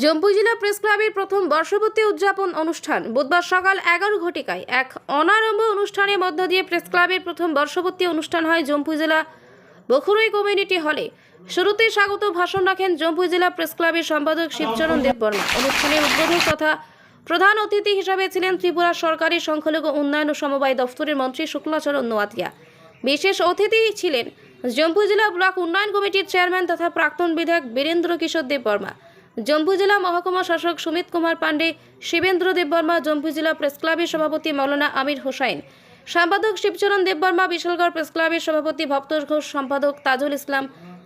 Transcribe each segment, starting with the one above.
জম্পুই জেলা প্রেস ক্লাবের প্রথম বর্ষপূর্তি উদযাপন অনুষ্ঠান বুধবার সকাল এগারো ঘটিকায় এক অনারম্ভ অনুষ্ঠানের মধ্য দিয়ে প্রেস ক্লাবের প্রথম বর্ষপূর্তি অনুষ্ঠান হয় জম্পুই জেলা বখুরই কমিউনিটি হলে। শুরুতে স্বাগত ভাষণ রাখেন জম্পুই জেলা প্রেস ক্লাবের সম্পাদক শিবচরণ দেববর্মা। অনুষ্ঠানে উদ্বোধক তথা প্রধান অতিথি হিসাবে ছিলেন ত্রিপুরা সরকারি সংখ্যালঘু উন্নয়ন ও সমবায় দফতরের মন্ত্রী শুক্লাচরণ নোয়াতিয়া। বিশেষ অতিথি ছিলেন জম্পু জেলা ব্লক উন্নয়ন কমিটির চেয়ারম্যান তথা প্রাক্তন বিধায়ক বীরেন্দ্র কিশোর দেববর্মা। জম্পু জেলা মহকুমা শাসক সুমিত কুমার পাণ্ডে শিবেন্দ্র দেববর্মা জম্পু জেলা প্রেস ক্লাবের সভাপতি মৌলানা আমির হোসাইন সম্পাদক শিবচরণ দেববর্মা বিশালগড় প্রেস ক্লাবের সভাপতি ভক্তোষ ঘোষ সম্পাদক তাজুল ইসলাম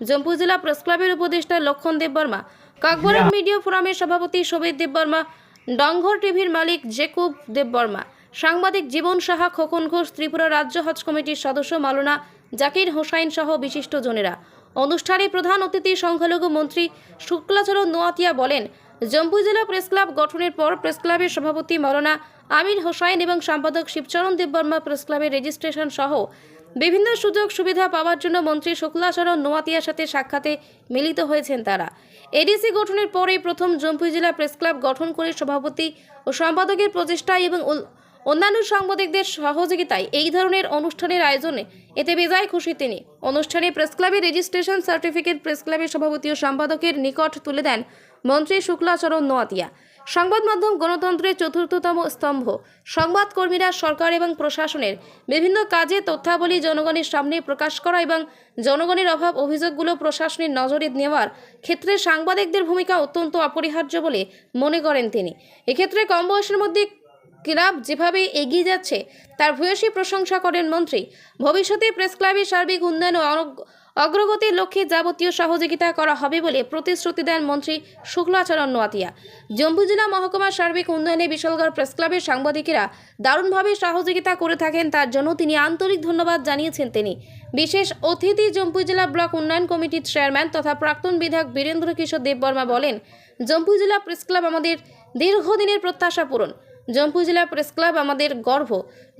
জম্পু জেলা প্রেস ক্লাবের উপদেষ্টা লক্ষণ দেববর্মা কাকবরক মিডিয়া ফোরামের সভাপতি শোভিত দেববর্মা ডংঘর টিভির মালিক জেকুব দেববর্মা সাংবাদিক জীবন সাহা খোকন ঘোষ ত্রিপুরা রাজ্য হজ কমিটির সদস্য মালনা জাকির হোসাইন সহ বিশিষ্ট জনেরা। অনুষ্ঠানে প্রধান অতিথি সংখ্যালঘু মন্ত্রী শুক্লাচরণ নোয়াতিয়া বলেন জম্পু জেলা প্রেস ক্লাব গঠনের পর প্রেস ক্লাবের সভাপতি মৌলানা আমির হোসাইন এবং সম্পাদক শিবচরণ দেববর্মা প্রেস ক্লাবের রেজিস্ট্রেশন সহ বিভিন্ন সুযোগ সুবিধা পাওয়ার জন্য মন্ত্রী শুক্লাচরণ নোয়াতিয়ার সাথে সাক্ষাতে মিলিত হয়েছেন তারা। এডিসি গঠনের পরেই প্রথম জম্পুই জেলা প্রেস ক্লাব গঠন করে সভাপতি ও সম্পাদকের প্রচেষ্টায় এবং অন্যান্য সাংবাদিকদের সহযোগিতায় এই ধরনের অনুষ্ঠানের আয়োজনে এতে বেজায় খুশি তিনি। অনুষ্ঠানে প্রেস ক্লাবের রেজিস্ট্রেশন সার্টিফিকেট, প্রেস ক্লাবের সভাপতি ও সম্পাদকের নিকট তুলে দেন মন্ত্রী শুক্লাচরণ নোয়াতিয়া। সংবাদ মাধ্যম গণতন্ত্রের চতুর্থতম স্তম্ভ। সংবাদকর্মীরা সরকার এবং প্রশাসনের বিভিন্ন কাজে তথ্যাবলী জনগণের সামনে প্রকাশ করা এবং জনগণের অভাব অভিযোগগুলো প্রশাসনের নজরে নেওয়ার ক্ষেত্রে সাংবাদিকদের ভূমিকা অত্যন্ত অপরিহার্য বলে মনে করেন তিনি। এক্ষেত্রে কম বয়সের মধ্যে ক্লাব যেভাবে এগিয়ে যাচ্ছে, তার ভূয়সী প্রশংসা করেন মন্ত্রী। ভবিষ্যতে প্রেস ক্লাবের সার্বিক উন্নয়ন অগ্রগতির লক্ষ্যে যাবতীয় সহযোগিতা করা হবে বলে প্রতিশ্রুতি দেন মন্ত্রী শুক্লাচরণ নোয়াতিয়া। জম্মু জেলা মহকুমার সার্বিক উন্নয়নে বিশালগড় প্রেস ক্লাবের সাংবাদিকেরা দারুণভাবে সহযোগিতা করে থাকেন, তার জন্য তিনি আন্তরিক ধন্যবাদ জানিয়েছেন তিনি। বিশেষ অতিথি জম্পু জেলা ব্লক উন্নয়ন কমিটির চেয়ারম্যান তথা প্রাক্তন বিধায়ক বীরেন্দ্র কিশোর দেববর্মা বলেন জম্পু জেলা প্রেস ক্লাব আমাদের দীর্ঘদিনের প্রত্যাশা পূরণ। জম্পু জেলা প্রেস ক্লাব আমাদের গর্ব।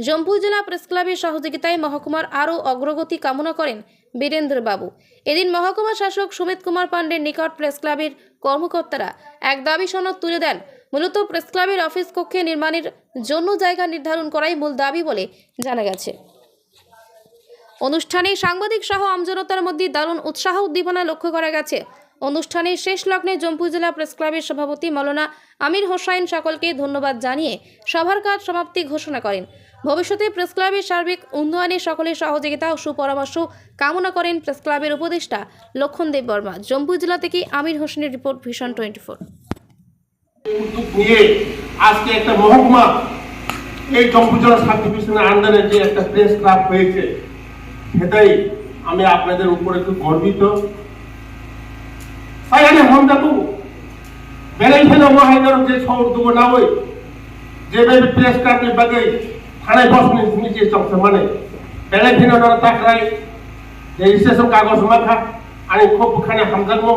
জম্পু জেলা প্রেস ক্লাবের সহযোগিতায় মহকুমার আরও অগ্রগতি কামনা করেন বীরেন্দ্র বাবু। এদিন মহকুমা শাসক সুমিত কুমার পাণ্ডের নিকট প্রেস ক্লাবের কর্মকর্তারা এক দাবি সনদ তুলে দেন। মূলত প্রেস ক্লাবের অফিস কক্ষে নির্মাণের জন্য জায়গা নির্ধারণ করাই মূল দাবি বলে জানা গেছে। অনুষ্ঠানে সাংবাদিক সহ আমজনতার মধ্যে দারুণ উৎসাহ উদ্দীপনা লক্ষ্য করা গেছে। অনুষ্ঠানের শেষ লগ্নে জম্পু জেলা প্রেস ক্লাবের সভাপতি মৌলানা আমির হোসাইন সকলকে ধন্যবাদ জানিয়ে সভার কাজ সমাপ্তি ঘোষণা করেন। ভবিষ্যতে প্রেস ক্লাবের সার্বিক উন্নয়নে সকলের সহযোগিতা ও সুপরামর্শ কামনা করেন প্রেস ক্লাবের উপদেষ্টা লক্ষণ দেব বর্মা। জম্পু জেলা থেকে আমির হোসেনের রিপোর্ট ভিশন টোয়েন্টি ফোর। একটা যে একটা প্রেস ক্লাব হয়েছে, সেটাই আমি আপনাদের উপরে খুব গর্বিত। अहिले हुँदाको बेलैखेर उहाँहरू जे छ दुबो नावै जे बेबी प्रेस काट्ने बागै थानाय बस्ने निजे सक्छ माने बेलैखेर नर ताकराय রেজিস্ট্রেশন কাগজ মাখা আনি খুব খানে হামজাগমো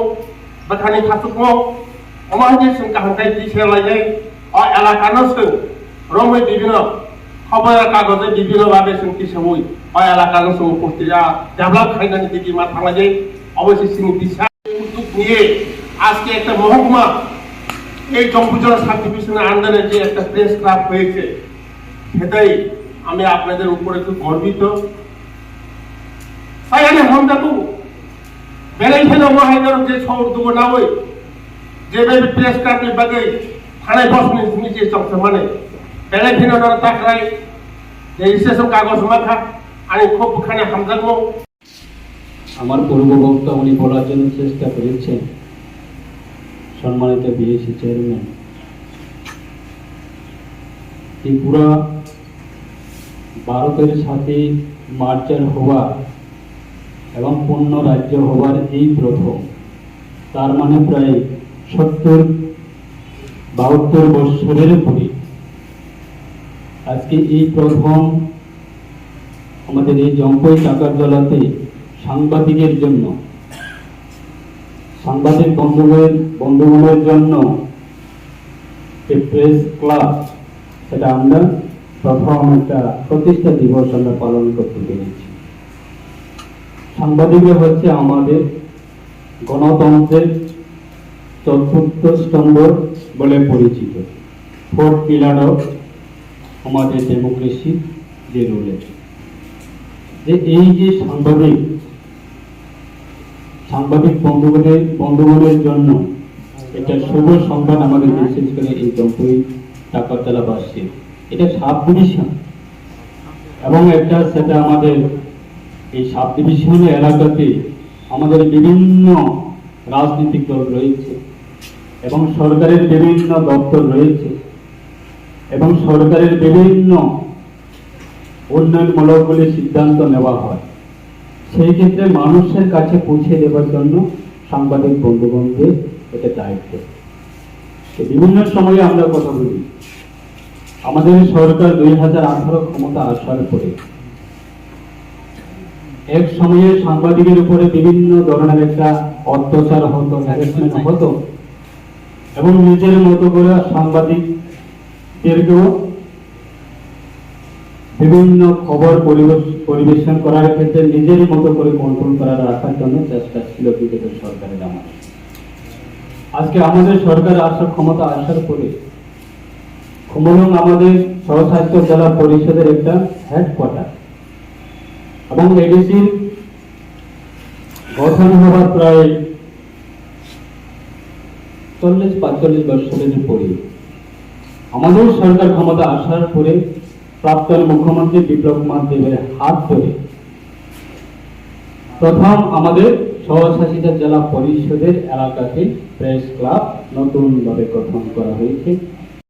বাখানি খাসুকমো অমাহাজি সংখ্যা হামকাই দিছে লাইজাই অ এলাকানো সং রমে বিভিন্ন খবরের কাগজে বিভিন্ন ভাবে সংকি সবই অ এলাকানো সং উপস্থিত ডেভেলপ খাইনানি দিদি মাথা লাগে। অবশ্যই সিনি দিশা নিয়ে আজকে একটা মহকুমা এই জম্পুজল সার্টিফিকেশনের ডিভিশনের আন্ডারে যে একটা প্রেস ক্লাব হয়েছে, সেটাই আমি আপনাদের উপরে খুব গর্বিত। এখানে হন্দাকু বেড়াই ফেলে মহাইনার যে শহর দেবো না ওই যেভাবে প্রেস ক্লাব বিভাগে থানায় বস নিচে চলছে মানে বেড়াই ফেলে তাকরাই কাগজ মাখা, আমি খুব খানে হামদাঙ্গ আমার পূর্ববক্তা উনি বলার জন্য চেষ্টা করেছেন। সম্মানিত বিএসি চেয়ারম্যান। ত্রিপুরা ভারতের সাথে মার্চার হওয়া এবং পূর্ণ রাজ্য হওয়ার এই প্রথম, তার মানে প্রায় সত্তর, বাহাত্তর বৎসরের উপরে আজকে এই প্রথম আমাদের এই জম্পই টাকার জলাতে সাংবাদিকের জন্য, সাংবাদিক বন্ধুদের বন্ধুগুলোর জন্য যে প্রেস ক্লাব, সেটা আমরা প্রথম একটা প্রতিষ্ঠা দিবস আমরা পালন করতে পেরেছি। সাংবাদিকরা হচ্ছে আমাদের গণতন্ত্রের চতুর্থ স্তম্ভ বলে পরিচিত। ফোর্থ পিলার অফ আমাদের ডেমোক্রেসি যে রুলে যে এই যে সাংবাদিক সাংবাদিক বন্ধুগণের বন্ধুগণের জন্য এটা শুভ সংবাদ আমাদের বিশেষ করে এই জম্পুই টাকাতলা বাসী। এটা সাব ডিভিশন এবং একটা সেটা আমাদের এই সাব ডিভিশন এলাকাতে আমাদের বিভিন্ন রাজনৈতিক দল রয়েছে এবং সরকারের বিভিন্ন দপ্তর রয়েছে এবং সরকারের বিভিন্ন উন্নয়নমূলক বলে সিদ্ধান্ত নেওয়া হয়। সেই ক্ষেত্রে মানুষের কাছে পৌঁছে দেওয়ার জন্য সাংবাদিক বন্ধুগণদের এটা দায়িত্ব। বিভিন্ন সময়ে আমরা কথা বলি, আমাদের সরকার দুই হাজার আঠারো ক্ষমতা আসার পরে এক সময়ে সাংবাদিকের উপরে বিভিন্ন ধরনের একটা অত্যাচার হতো হতো, এবং নিজের মতো করে সাংবাদিকদেরকেও বিভিন্ন খবর পরিবেশন করার ক্ষেত্রে নিজের মতো করে কন্ট্রোল করার রাখার জন্য চেষ্টা ছিল বিগত সরকারের আমার আজকে আমাদের সরকার আসার ক্ষমতা আসার পরে খুমলং আমাদের সহস্বাস্থ্য জেলা পরিষদের একটা হেডকোয়ার্টার এবং এডিসির গঠন হওয়ার প্রায় চল্লিশ পাঁচচল্লিশ বছরের পরে আমাদের সরকার ক্ষমতা আসার পরে প্রাক্তন মুখ্যমন্ত্রী বিপ্লব কুমার দেবের হাত ধরে প্রথম আমাদের স্বশাসিত জেলা পরিষদের এলাকাতে প্রেস ক্লাব নতুনভাবে গঠন করা হয়েছে।